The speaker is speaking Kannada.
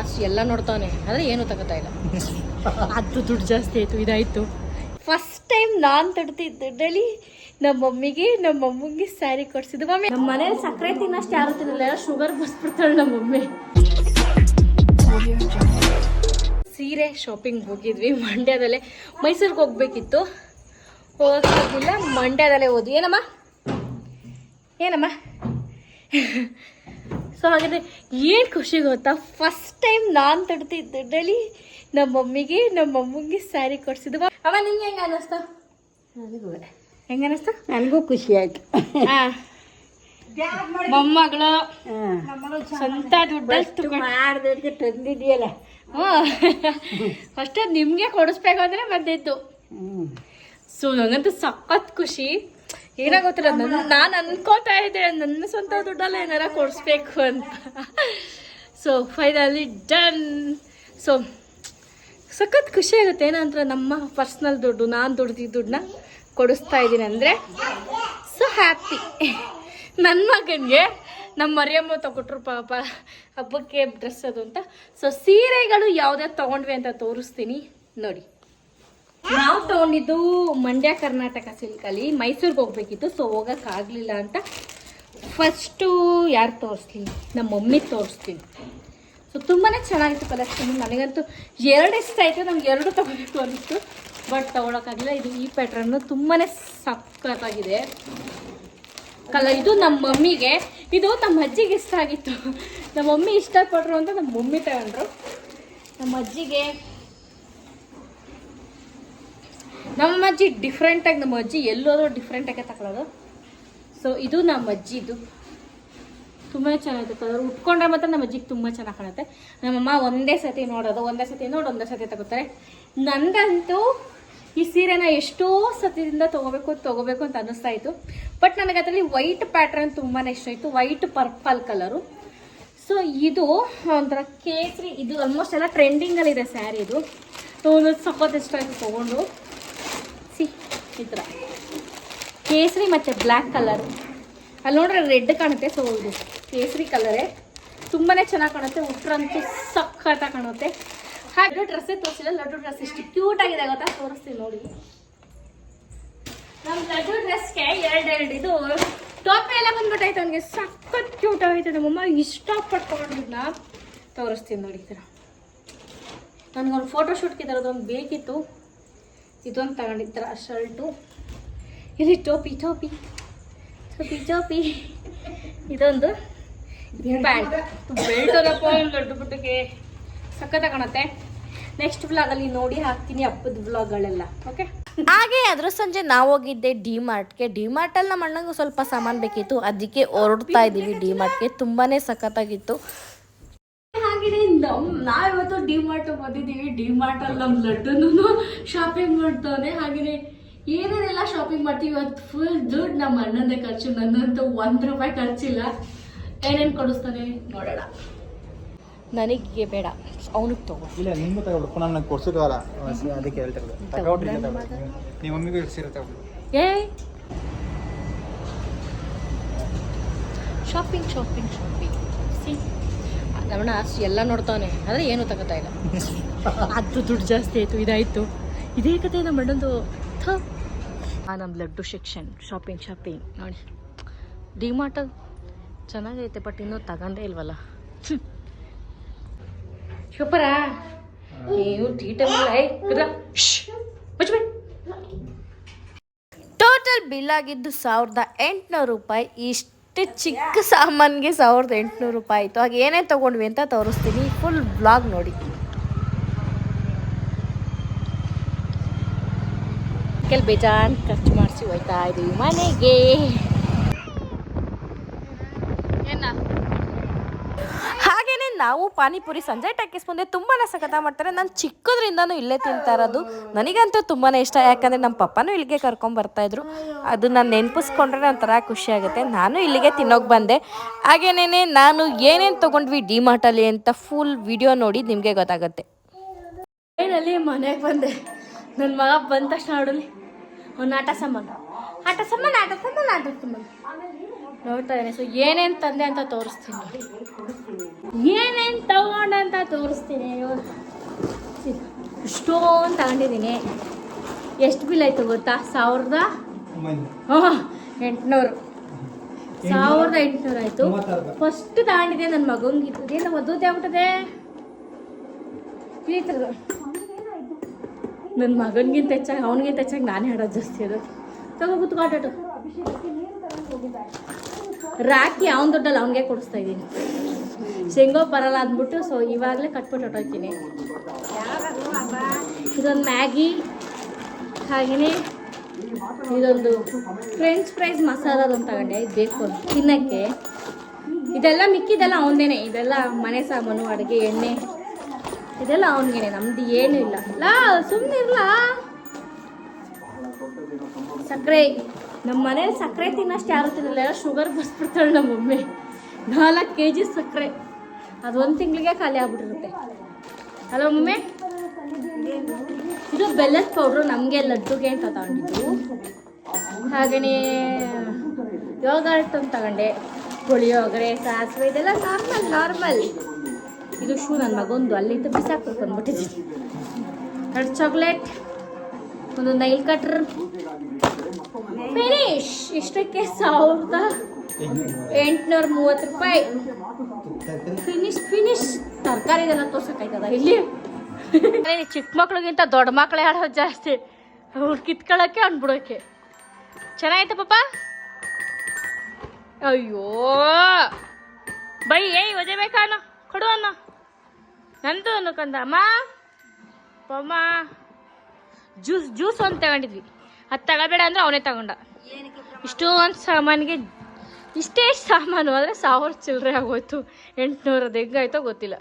ಅಷ್ಟು ಎಲ್ಲ ನೋಡ್ತಾನೆ ಆದರೆ ಏನು ತಗೋತಾ ಇಲ್ಲ. ಅದು ದುಡ್ಡು ಜಾಸ್ತಿ ಆಯಿತು, ಇದಾಯಿತು. ಫಸ್ಟ್ ಟೈಮ್ ನಾನು ತಡ್ತಿದ್ದಲ್ಲಿ ನಮ್ಮ ಮಮ್ಮಿಗೆ ನಮ್ಮ ಮಮ್ಮಿಗೆ ಸ್ಯಾರಿ ಕೊಡ್ಸಿದ್ದು. ಮಮ್ಮಿ ನಮ್ಮ ಮನೇಲಿ ಸಕ್ಕರೆ ತಿನ್ನಷ್ಟು ಯಾರು ತಿನ್ನಲ್ಲ ಶುಗರ್ ಬಸ್ಬಿಡ್ತಾಳೆ ನಮ್ಮ ಮಮ್ಮಿ. ಸೀರೆ ಶಾಪಿಂಗ್ ಹೋಗಿದ್ವಿ. ಮಂಡ್ಯದಲ್ಲೇ ಮೈಸೂರಿಗೆ ಹೋಗ್ಬೇಕಿತ್ತು. ಹೋಗಿಲ್ಲ ಮಂಡ್ಯದಲ್ಲೇ ಹೋದ್ವಿ. ಏನಮ್ಮ? ಏನಮ್ಮ? ಸೊ ಹಾಗಾದ್ರೆ ಏನು ಖುಷಿ ಗೊತ್ತಾ? ಫಸ್ಟ್ ಟೈಮ್ ನಾನು ತಡ್ತಿದ್ದ. ದುಡ್ಡಲ್ಲಿ ನಮ್ಮ ಮಮ್ಮಿಗೆ ನಮ್ಮ ಮಮ್ಮಿಗೆ ಸ್ಯಾರಿ ಕೊಡ್ಸಿದ್ದು. ಅವ ನಿಂಗೆ ಹೆಂಗೆ ಅನ್ನಿಸ್ತು ಹೆಂಗ ಅನ್ನಿಸ್ತು ನನಗೂ ಖುಷಿ ಆಯ್ತು. ಆ. ಮೊಮ್ಮಗಳು ಸ್ವಂತ ದುಡ್ಡಷ್ಟು ಮಾಡ್ದವ್ರಿಗೆ ತಂದಿದೆಯಲ್ಲ. ಫಸ್ಟ್ ನಿಮಗೆ ಕೊಡಿಸ್ಬೇಕು ಅಂದ್ರೆ ಬಂದಿತ್ತು. ಸೊ ನಂಗಂತೂ ಸಖತ್ ಖುಷಿ. ಏನಾಗೋತ್ತಿಲ್ಲ ನನ್ನ ನಾನು ಅನ್ಕೋತಾ ಇದ್ದೆ, ನನ್ನ ಸ್ವಂತ ದುಡ್ಡಲ್ಲ ಏನಾರ ಕೊಡಿಸ್ಬೇಕು ಅಂತ. ಸೊ ಫೈನಲಿ ಡನ್ ಸೊ ಸಖತ್ ಖುಷಿ ಆಗುತ್ತೆ. ಏನಂದ್ರೆ ನಮ್ಮ ಪರ್ಸ್ನಲ್ ದುಡ್ಡು, ನಾನು ದುಡ್ದಿದ್ದ ದುಡ್ಡನ್ನ ಕೊಡಿಸ್ತಾ ಇದ್ದೀನಿ ಅಂದರೆ ಸೊ ಹ್ಯಾಪಿ ನನ್ನ ಮಗನಿಗೆ ನಮ್ಮ ಮರಿಯಮ್ಮ ತಗೊಟ್ರು ಪಾಪ ಹಬ್ಬಕ್ಕೆ ಡ್ರೆಸ್ ಅದು ಅಂತ. ಸೊ ಸೀರೆಗಳು ಯಾವುದೇ ತೊಗೊಂಡ್ವಿ ಅಂತ ತೋರಿಸ್ತೀನಿ. ನೋಡಿ. ನಾವು ತಗೊಂಡಿದ್ದು ಮಂಡ್ಯ ಕರ್ನಾಟಕ ಸಿಲ್ಕಲ್ಲಿ ಮೈಸೂರಿಗೆ ಹೋಗ್ಬೇಕಿತ್ತು ಸೊ ಹೋಗೋಕ್ಕಾಗಲಿಲ್ಲ ಅಂತ. ಫಸ್ಟು ಯಾರು ತೋರಿಸ್ತೀನಿ ನಮ್ಮ ಮಮ್ಮಿ ತೋರಿಸ್ತೀನಿ. ಸೊ ತುಂಬಾ ಚೆನ್ನಾಗಿತ್ತು ಕಲೆಕ್ಷನ್ ನನಗಂತೂ ಎರಡು ಇಷ್ಟ ಆಯಿತು ನಮ್ಗೆ ಎರಡು ತಗೋಬೇಕು ಅನ್ನಿಸ್ತು ಬಟ್ ತೊಗೊಳಕ್ಕಾಗಿಲ್ಲ ಇದು ಈ ಪ್ಯಾಟ್ರನ್ನು ತುಂಬಾ ಸಕ್ಕತ್ತಾಗಿದೆ ಕಲ, ಇದು ನಮ್ಮ ಮಮ್ಮಿಗೆ, ಇದು ನಮ್ಮ ಅಜ್ಜಿಗೆ ಇಷ್ಟ ಆಗಿತ್ತು. ನಮ್ಮ ಮಮ್ಮಿ ಇಷ್ಟಪಟ್ರು ಅಂತ ನಮ್ಮ ಮಮ್ಮಿ ತಗೊಂಡ್ರು. ನಮ್ಮ ಅಜ್ಜಿಗೆ ನಮ್ಮ ಅಜ್ಜಿ ಡಿಫ್ರೆಂಟಾಗಿ ನಮ್ಮ ಅಜ್ಜಿ ಎಲ್ಲೋದ್ರೂ ಡಿಫ್ರೆಂಟಾಗೆ ತಗೊಳ್ಳೋದು ಸೊ ಇದು ನಮ್ಮ ಅಜ್ಜಿದು. ತುಂಬ ಚೆನ್ನಾಗಿದೆ ಕಲರ್ ಉಟ್ಕೊಂಡ್ರೆ ಮಾತ್ರ ನಮ್ಮ ಅಜ್ಜಿಗೆ ತುಂಬ ಚೆನ್ನಾಗಿ ಕಾಣುತ್ತೆ. ನಮ್ಮಮ್ಮ ಒಂದೇ ಸತಿ ನೋಡೋದು, ಒಂದೇ ಸತಿ ನೋಡಿ ಒಂದೇ ಸತಿ ತಗೋತಾರೆ. ನನಗಂತೂ ಈ ಸೀರೆನ ಎಷ್ಟೋ ಸತಿಯಿಂದ ತೊಗೋಬೇಕು ತೊಗೋಬೇಕು ಅಂತ ಅನ್ನಿಸ್ತಾ ಇತ್ತು. ಬಟ್ ನನಗೆ ಅದರಲ್ಲಿ ವೈಟ್ ಪ್ಯಾಟ್ರನ್ ತುಂಬಾ ಇಷ್ಟ ಆಯಿತು ವೈಟ್ ಪರ್ಪಲ್ ಕಲರು ಸೊ ಇದು ಒಂಥರ ಕೇಸರಿ, ಇದು ಆಲ್ಮೋಸ್ಟ್ ಎಲ್ಲ ಟ್ರೆಂಡಿಂಗಲ್ಲಿದೆ ಸ್ಯಾರಿ ಇದು ಒಂದು ಸಖತ್ ಇಷ್ಟ ಆಯಿತು ತೊಗೊಂಡು. ಈ ಥರ. ಕೇಸರಿ ಮತ್ತು ಬ್ಲ್ಯಾಕ್ ಕಲರ್. ಅಲ್ಲಿ ನೋಡ್ರೆ ರೆಡ್ ಕಾಣುತ್ತೆ ಸೊ ಇದು ಕೇಸರಿ ಕಲರೇ. ತುಂಬಾ ಚೆನ್ನಾಗಿ ಕಾಣುತ್ತೆ, ಉಟ್ರಂತೂ ಸಖತ್ತಾಗಿ ಕಾಣುತ್ತೆ. ಹಾಗೆ ಡ್ರೆಸ್ಸೇ ತೋರಿಸಿಲ್ಲ, ಲಡ್ಡು ಡ್ರೆಸ್ ಎಷ್ಟು ಕ್ಯೂಟ್ ಆಗಿದೆ ಗೊತ್ತಾ? ತೋರಿಸ್ತೀನಿ ನೋಡಿ. ನಮ್ಮ ಲಡ್ಡು ಡ್ರೆಸ್ಗೆ ಎರಡು ಎರಡು ಇದು ಟೋಪಿ ಎಲ್ಲ ಬಂದ್ಬಿಟ್ಟೈತೆ ಅವನಿಗೆ ಸಖತ್ ಕ್ಯೂಟ್ ಆಗೈತೆ. ನಮ್ಮಮ್ಮ ಇಷ್ಟಪಟ್ಕೊಂಡಿದ್ನ ತೋರಿಸ್ತೀನಿ ನೋಡಿ ಈ ಥರ. ನನಗೊಂದು ಫೋಟೋಶೂಟ್ಗೆ ತರೋದು ಒಂದು ಬೇಕಿತ್ತು. ಇದೊಂದು ತಗೊಂಡಿದ್ರ ಶರ್ಟು. ಇಲ್ಲಿ ಟೋಪಿ ಟೋಪಿ ಟೋಪಿ ಟೋಪಿ. ಇದೊಂದು ಪ್ಯಾಂಟ್ ಬೆಲ್ಟ್ ಅದಪ್ಪ ಲಡ್ಡು ಪುಟ್ಟಕ್ಕೆ ಸಕ್ಕ ತಗೊಳತ್ತೆ ನೆಕ್ಸ್ಟ್ ವ್ಲಾಗಲ್ಲಿ ನೋಡಿ ಹಾಕ್ತೀನಿ ಅಪ್ಪದ ಬ್ಲಾಗ್ಗಳೆಲ್ಲ ಓಕೆ ಹಾಗೆ ಅದ್ರ ಸಂಜೆ ನಾವು ಹೋಗಿದ್ದೆ ಡಿ ಮಾರ್ಟ್ಗೆ. ಡಿ ಮಾರ್ಟಲ್ಲಿ ನಮ್ಮ ಅಣ್ಣಂಗೆ ಸ್ವಲ್ಪ ಸಾಮಾನು ಬೇಕಿತ್ತು. ಅದಕ್ಕೆ ಹೊರಡ್ತಾ ಇದ್ದೀವಿ ಡಿ ಮಾರ್ಟ್ಗೆ. ತುಂಬಾ ಸಖತ್ತಾಗಿತ್ತು. ನಮ್ ನಾವಿವತ್ತು ಡಿ ಮಾರ್ಟ್ ಬಂದಿದ್ದೀವಿ. ಡಿ ಮಾರ್ಟ್ ಅಲ್ಲಿ ನಮ್ಮ ಲಡ್ಡುನು ಶಾಪಿಂಗ್ ಮಾಡ್ತಾನೆ ಹಾಗೇನೆ ಏನೇನೆಲ್ಲ ಶಾಪಿಂಗ್ ಮಾಡ್ತೀವಿ? ಇವತ್ತು ಫುಲ್ ದುಡ್ಡು ನಮ್ಮ ಅಣ್ಣಂದೇ ಖರ್ಚು. ನನ್ನಂತೂ ಒಂದು ರೂಪಾಯಿ ಖರ್ಚಿಲ್ಲ. ಏನೇನು ಕೊಡಿಸ್ತಾನೆ ನೋಡೋಣ. ನನಗೆ ಬೇಡ. ಅವನಿಗೆ ತಗೋ. ಇಲ್ಲ ನಿಮ್ಮ ತಗೊಳ್ಳು ಪುನಃ ನನಗೆ ಕೊಡ್ಸೋದಲ್ಲ ಅದಕ್ಕೆ ಹೇಳ್ತಾರೆ ಇರೋದು. ತಗೊಳ್ರಿ ನಿಮ್ಮ ಮಮ್ಮಿಗೂ ಸೀರೆ ತಗೊಳ್ಳಿ ಏ! Shopping shopping shopping C Ramana ಅಷ್ಟು ಎಲ್ಲ ನೋಡ್ತಾನೆ ಆದರೆ ಏನು ತಗೋತಾ ಇಲ್ಲ. ಅದು ದುಡ್ಡು ಜಾಸ್ತಿ ಆಯಿತು ಇದಾಯಿತು. ಇದೇ ಕತೆ ನಮ್ಮ ಅಣ್ಣಂದು. ಥ. ಆ ನಮ್ಮ ಲಡ್ಡು ಸೆಕ್ಷನ್ ಶಾಪಿಂಗ್ ಶಾಪಿಂಗ್ ನೋಡಿ. ಡಿಮಾರ್ಟ್ ಚೆನ್ನಾಗೈತೆ ಬಟ್ ಇನ್ನೂ ತಗೊಂಡೇ ಇಲ್ವಲ್ಲ? ನೀವು ಡೀಟೇಲ್ ಟೋಟಲ್ ಬಿಲ್ ಆಗಿದ್ದು ಸಾವಿರದ ಎಂಟುನೂರು ರೂಪಾಯಿ ಇಷ್ಟು. ಚಿಕ್ಕ ಸಾಮಾನಿಗೆ ಸಾವಿರದ ಎಂಟುನೂರು ರೂಪಾಯಿ ಆಯಿತು. ಹಾಗೆ ಏನೇ ತೊಗೊಂಡ್ವಿ ಅಂತ ತೋರಿಸ್ತೀನಿ. ಫುಲ್ ಬ್ಲಾಗ್ ನೋಡಿ. ಕೆಲ್ ಬೇಜಾನ್ ಖರ್ಚು ಮಾಡಿಸಿ ಹೋಯ್ತಾ ಇದ್ದೀವಿ ಮನೆಗೆ ಏನ ಹಾಗೇನೆ ನಾವು ಪಾನಿಪುರಿ ಸಂಜೆ ಟಾಕೀಸ್ ಮುಂದೆ ತುಂಬಾ ಸಖತ ಮಾಡ್ತಾರೆ. ನಾನು ಚಿಕ್ಕದ್ರಿಂದನೂ ಇಲ್ಲೇ ತಿಂತಾ ಇರೋದು. ನನಗಂತೂ ತುಂಬಾ ಇಷ್ಟ. ಯಾಕಂದರೆ ನಮ್ಮ ಪಪ್ಪನೂ ಇಲ್ಲಿಗೆ ಕರ್ಕೊಂಡ್ ಬರ್ತಾ ಇದ್ರು. ಅದು ನಾನು ನೆನಪಿಸ್ಕೊಂಡ್ರೆ ಒಂಥರ ಖುಷಿ ಆಗುತ್ತೆ. ನಾನು ಇಲ್ಲಿಗೆ ತಿನ್ನೋಕೆ ಬಂದೆ. ಹಾಗೇನೇ ನಾನು ಏನೇನು ತಗೊಂಡ್ವಿ ಡಿ ಮಾರ್ಟಲ್ಲಿ ಅಂತ ಫುಲ್ ವಿಡಿಯೋ ನೋಡಿ ನಿಮಗೆ ಗೊತ್ತಾಗುತ್ತೆ. ಫೈನಲಿ ಮನೆಗೆ ಬಂದೆ. ನನ್ನ ಮಗ ಬಂದ ತಕ್ಷಣ ನೋಡಲಿ ಒಂದು ಆಟ ಸಾಮಾನು ಆಟ ಸಾಮಾನು ಆಟ ಸಾಮಾನು ಆಟ ಸಾಮಾನು ನೋಡ್ತಾ ಇದ್ದೀನಿ. ಸೊ ಏನೇನು ತಂದೆ ಅಂತ ತೋರಿಸ್ತೀನಿ. ಏನೇನು ತಗೊಂಡಂತ ಅಂತ ತೋರಿಸ್ತೀನಿ ಇಷ್ಟೊಂದು ತಗೊಂಡಿದ್ದೀನಿ. ಎಷ್ಟು ಬಿಲ್ ಆಯಿತು ಗೊತ್ತಾ? ಸಾವಿರದ ಹಾಂ ಎಂಟುನೂರು. ಸಾವಿರದ ಎಂಟುನೂರು ಆಯಿತು. ಫಸ್ಟ್ ತಗೊಂಡಿದ್ದೆ ನನ್ನ ಮಗಂಗೆ ಇದೇನು ಮದುವೆ ಆಗ್ಬಿಟ್ಟದೆ? ಈ ನನ್ನ ಮಗನಿಗಿಂತ ಹೆಚ್ಚಾಗಿ ಅವನಿಗಿಂತ ಹೆಚ್ಚಾಗಿ ನಾನೇ ಹೇಳೋದು ಜಾಸ್ತಿ ಅದು. ತಗೋ ಕುತ್ಕೊಟ್ಟು ರಾಕಿ ಅವನ ದೊಡ್ಡಲ್ಲ ಅವನಿಗೆ ಕೊಡಿಸ್ತಾ ಇದ್ದೀನಿ. ಶೇಂಗೋ ಬರಲ್ಲ ಅಂದ್ಬಿಟ್ಟು ಸೊ ಇವಾಗಲೇ ಕಟ್ಬಿಟ್ಟು ಹೊಟ್ಟೋಗ್ತೀನಿ ಇದೊಂದು ಮ್ಯಾಗಿ ಹಾಗೆಯೇ ಇದೊಂದು ಫ್ರೆಂಚ್ ಫ್ರೈಸ್ ಮಸಾಲದೊಂದು ತಗೊಂಡೆ ಇದು ಬೇಕು ತಿನ್ನೋಕ್ಕೆ. ಇದೆಲ್ಲ ಮಿಕ್ಕಿದೆಲ್ಲ ಅವನದೇನೆ. ಇದೆಲ್ಲ ಮನೆ ಸಾಮಾನು, ಅಡುಗೆ, ಎಣ್ಣೆ. ಇದೆಲ್ಲ ಅವನಿಗೇನೆ. ನಮ್ದು ಏನೂ ಇಲ್ಲ. ಲಾ ಸುಮ್ಮನೆ ಇರಲ. ಸಕ್ಕರೆ. ನಮ್ಮ ಮನೇಲಿ ಸಕ್ಕರೆ ತಿನ್ನೋಷ್ಟು ಯಾರು ತಿನ್ನಲ್ಲ. ಶುಗರ್ ಬಸ್ಬಿಡ್ತಾಳೆ ನಮ್ಮ ಮಮ್ಮಿ ನಾಲ್ಕು ಕೆ ಜಿ ಸಕ್ಕರೆ. ಅದು ಒಂದು ತಿಂಗಳಿಗೆ ಖಾಲಿ ಆಗ್ಬಿಟ್ಟಿರುತ್ತೆ. ಅಲ್ಲ ಮಮ್ಮಿ? ಇದು ಬೆಲ್ಲದ ಪೌಡ್ರು ನಮಗೆ ಲಡ್ಡುಗೆ ಅಂತ ತಗೊಂಡಿದ್ದು. ಹಾಗೆಯೇ ಯೋಗರ್ಟ್ ಅಂತ ತಗೊಂಡೆ. ಪುಳಿಯೋಗರೆ ಸಾಸಿವೆ, ಇದೆಲ್ಲ ನಾರ್ಮಲ್ ನಾರ್ಮಲ್ ಇದು ಶೂ ನನ್ನ ಮಗೊಂದು, ಅಲ್ಲಿಂದ ಬಿಸಾಕ್ಬೇಕು ಅಂದ್ಬಿಟ್ಟಿದ್ದೀನಿ ಎರಡು ಚಾಕ್ಲೇಟ್ ಒಂದು ನೈಲ್ ಕಟ್ರ್ ಫಿನಿಶ್ ಇಷ್ಟಕ್ಕೆ ಸಾವಿರದ. ಎಂಟುನೂರ ಮೂವತ್ತು ರೂಪಾಯಿ. ಫಿನಿಶ್ ಫಿನಿಶ್ ತರಕಾರಿ ಇದೆಲ್ಲ ತೋರ್ಸಕ್ಕಾಯ್ತದ? ಇಲ್ಲಿ. ಚಿಕ್ಕ ಮಕ್ಳಿಗಿಂತ ದೊಡ್ಡ ಮಕ್ಳು ಆಡೋದು ಜಾಸ್ತಿ. ಅವ್ರು ಕಿತ್ಕೊಳ್ಳೋಕೆ ಬಿಡೋಕ್ಕೆ ಚೆನ್ನಾಗಿತ್ತು ಪಾಪ? ಅಯ್ಯೋ. ಬೈ, ಏಯ್, ಒದೆ ಬೇಕಾ ಅನ್ನ? ಕೊಡು ಅನ್ನ. ನಂದು ಅನ್ನಕಂದ ಅಮ್ಮ. ಅಮ್ಮ ಜ್ಯೂಸ್ ಜ್ಯೂಸ್ ಒಂದು ತಗೊಂಡಿದ್ವಿ. ಅದು ತಗೋಬೇಡ ಅಂದ್ರೆ ಅವನೇ ತಗೊಂಡ. ಇಷ್ಟೊಂದು ಸಾಮಾನಿಗೆ ಇಷ್ಟೇ ಸಾಮಾನು ಅಂದರೆ ಸಾವಿರ ಚಿಲ್ಲರೆ ಆಗೋಯ್ತು. ಎಂಟುನೂರದ್ದು ಹೆಂಗಾಯ್ತೋ ಗೊತ್ತಿಲ್ಲ.